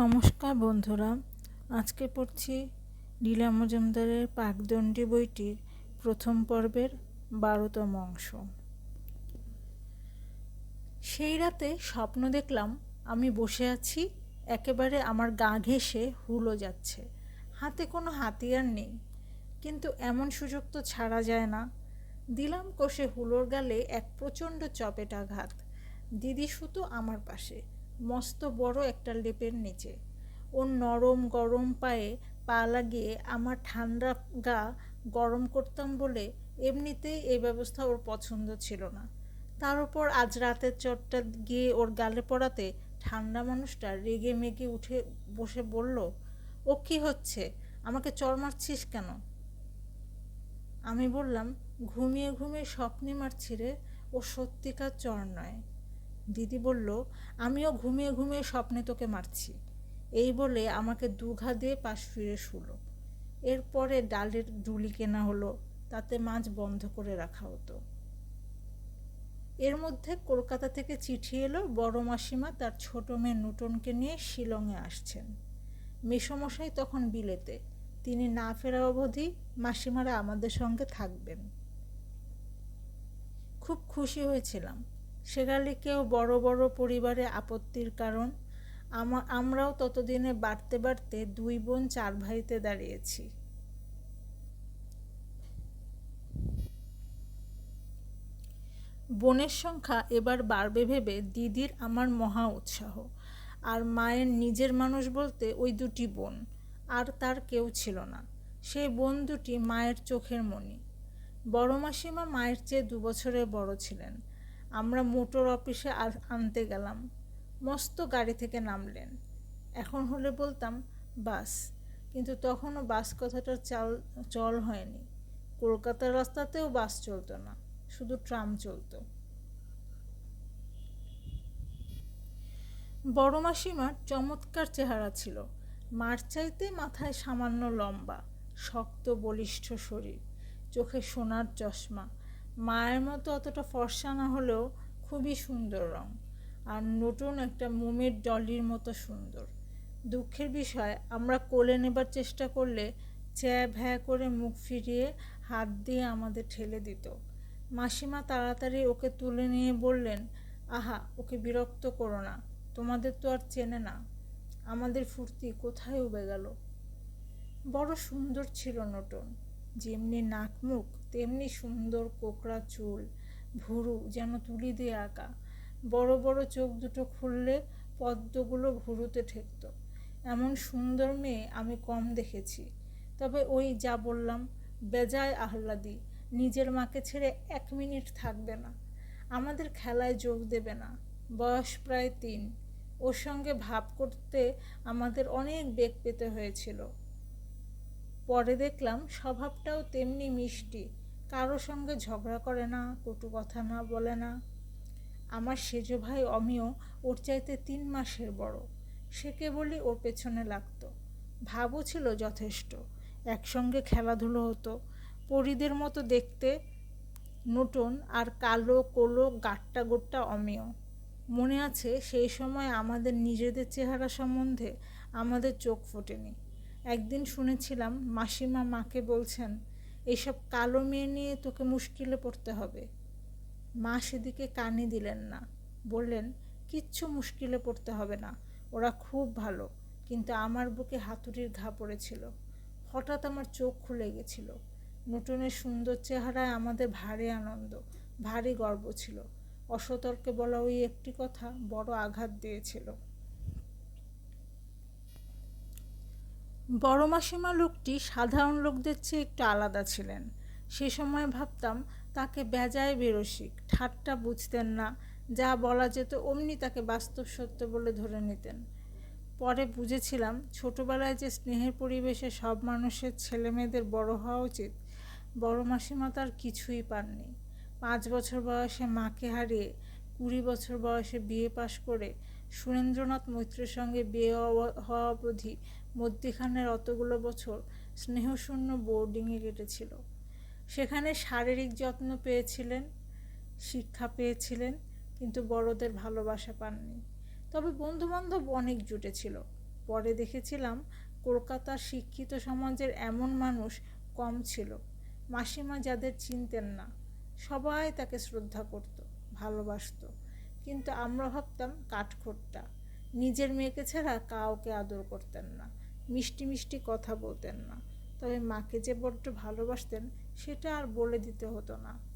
নমস্কার বন্ধুরা, আজকে পড়ছি লীলা মজুমদারের পাকদণ্ডী বইটির প্রথম পর্বের বারোতম অংশ। সেই রাতে স্বপ্ন দেখলাম আমি বসে আছি, একেবারে আমার গা ঘেঁষে হুলো যাচ্ছে। হাতে কোনো হাতিয়ার নেই, কিন্তু এমন সুযোগ তো ছাড়া যায় না। দিলাম কষে হুলোর গালে এক প্রচণ্ড চপেটাঘাত। দিদি সুতো আমার পাশে মস্ত বড় একটা লেপের নিচে। ওর নরম গরম পায়ে পা লাগিয়ে আমার ঠান্ডা গা গরম করতাম বলে এমনিতেই এই ব্যবস্থা ওর পছন্দ ছিল না। তার উপর আজ রাতের চটটা গিয়ে ওর গালে পড়াতে ঠান্ডা মানুষটা রেগে মেগে উঠে বসে বলল, ও কি হচ্ছে? আমাকে চর মারছিস কেন? আমি বললাম, ঘুমিয়ে ঘুমিয়ে স্বপ্নে মারছি রে, ও সত্যিকার চর নয়। দিদি বলল, আমিও ঘুমিয়ে ঘুমিয়ে স্বপ্নে তোকে মারছি। এই বলে আমাকে দুঘা দিয়ে পাশ ফিরে শুলো। এরপরে ডালের ডুলি কেনা হলো, তাতে মাছ বন্ধ করে রাখা হতো। এর মধ্যে কলকাতা থেকে চিঠি এলো, বড় মাসিমা তার ছোট মেয়ে নুটনকে নিয়ে শিলংয়ে আসছেন। মেসমশাই তখন বিলেতে, তিনি না ফেরা অবধি মাসিমারা আমাদের সঙ্গে থাকবেন। খুব খুশি হয়েছিলাম। সেগালিকেও বড় বড় পরিবারে আপত্তির কারণ। আমরাও ততদিনে বাড়তে বাড়তে দুই বোন চার ভাইতে দাঁড়িয়েছি। বোনের সংখ্যা এবার বাড়বে ভেবে দিদির আমার মহা উৎসাহ। আর মায়ের নিজের মানুষ বলতে ওই দুটি বোন। আর তার কেউ ছিল না। সেই বোন দুটি মায়ের চোখের মণি। বড় মাসিমা মায়ের চেয়ে দু বছরের বড় ছিলেন। আমরা মোটর অফিসে আনতে গেলাম। মস্ত গাড়ি থেকে নামলেন। এখন হলে বলতাম, বাস। কিন্তু তখনও বাস কথাটার চাল, চল হয়নি। কলকাতার রাস্তাতেও বাস চলতো না, শুধু ট্রাম চলতো। বড় মাসিমার চমৎকার চেহারা ছিল। মার চাইতে মাথায় সামান্য লম্বা, শক্ত, বলিষ্ঠ শরীর, চোখে সোনার চশমা মায়ের মতো অতটা ফর্সা না হলেও খুবই সুন্দর রং। আর নতুন একটা মোমের ডলির মতো সুন্দর। দুঃখের বিষয়, আমরা কোলে নেবার চেষ্টা করলে চ্যা ভ্যা করে মুখ ফিরিয়ে হাত দিয়ে আমাদের ঠেলে দিত। মাসিমা তাড়াতাড়ি ওকে তুলে নিয়ে বললেন, আহা, ওকে বিরক্ত করো না, তোমাদের তো আর চেনে না। আমাদের ফুর্তি কোথায় উবে গেল? বড় সুন্দর ছিল নটন যেমনি নাক মুখ তেমনি সুন্দর কোকড়া চুল, ভুরু যেন তুলি দিয়ে আঁকা। বড় বড় চোখ দুটো খুললে পদ্মগুলো ভুরুতে ঠেকত। এমন সুন্দর মেয়ে আমি কম দেখেছি। তবে ওই যা বললাম, বেজায় আহ্লাদি, নিজের মাকে ছেড়ে এক মিনিট থাকবে না। আমাদের খেলায় যোগ দেবে না। বয়স প্রায় তিন। ওর সঙ্গে ভাব করতে আমাদের অনেক বেগ পেতে হয়েছিল। পরে দেখলাম স্বভাবটাও তেমনি মিষ্টি। কারও সঙ্গে ঝগড়া করে না, কটু কথা না বলে না। আমার সেজ ভাই অমিয় ওর চাইতে তিন মাসের বড়। সে কেবলই ওর পেছনে লাগতো। ভাবও ছিল যথেষ্ট। একসঙ্গে খেলাধুলো হতো। পরিদের মতো দেখতে নতুন আর কালো কোলো গাট্টা গোট্টা অমিয়। মনে আছে সেই সময় আমাদের নিজেদের চেহারা সম্বন্ধে আমাদের চোখ ফোটেনি। একদিন শুনেছিলাম মাসিমা মাকে বলছেন এইসব কালো মেয়ে নিয়ে তোকে মুশকিলে পড়তে হবে। মা সেদিকে কানে দিলেন না। বললেন, কিচ্ছু মুশকিলে পড়তে হবে না, ওরা খুব ভালো, কিন্তু আমার বুকে হাতুড়ির ঘা পড়েছিল। হঠাৎ আমার চোখ খুলে গেছিল। নতুনের সুন্দর চেহারায় আমাদের ভারী আনন্দ, ভারী গর্ব ছিল। অসতর্কে বলা ওই একটি কথা বড় আঘাত দিয়েছিল। বড় মাসিমা লোকটি সাধারণ লোকদের চেয়ে একটু আলাদা ছিলেন। সে সময় ভাবতাম, তাকে বেজায় বেরসিক, ঠাট্টা বুঝতেন না, যা বলা যেত অমনি তাকে বাস্তব সত্য বলে ধরে নিতেন। পরে বুঝেছিলাম, ছোটবেলায় যে স্নেহের পরিবেশে সব মানুষের ছেলে মেয়েদের বড় হওয়া উচিত, বড় মাসিমা তার কিছুই পাননি। পাঁচ বছর বয়সে মাকে হারিয়ে কুড়ি বছর বয়সে বিয়ে পাশ করে সুরেন্দ্রনাথ মৈত্রের সঙ্গে বিয়ে হওয়া অবধি মধ্যিখানের অতগুলো বছর স্নেহশূন্য বোর্ডিংয়ে কেটেছিল। সেখানে শারীরিক যত্ন পেয়েছিলেন, শিক্ষা পেয়েছিলেন, কিন্তু বড়দের ভালোবাসা পাননি। তবে বন্ধুবান্ধব অনেক জুটেছিল। পরে দেখেছিলাম কলকাতার শিক্ষিত সমাজের এমন মানুষ কম ছিল। মাসিমা যাদের চিনতেন না, সবাই তাকে শ্রদ্ধা করত, ভালোবাসতো। কিন্তু আমরা ভাবতাম কাঠখোট্টা। নিজের মেয়েকে ছাড়া কাউকে আদর করতেন না। মিষ্টি মিষ্টি কথা বলতেন না। তবে মাকে যে বড্ড ভালোবাসতেন, সেটা আর বলে দিতে হতো না।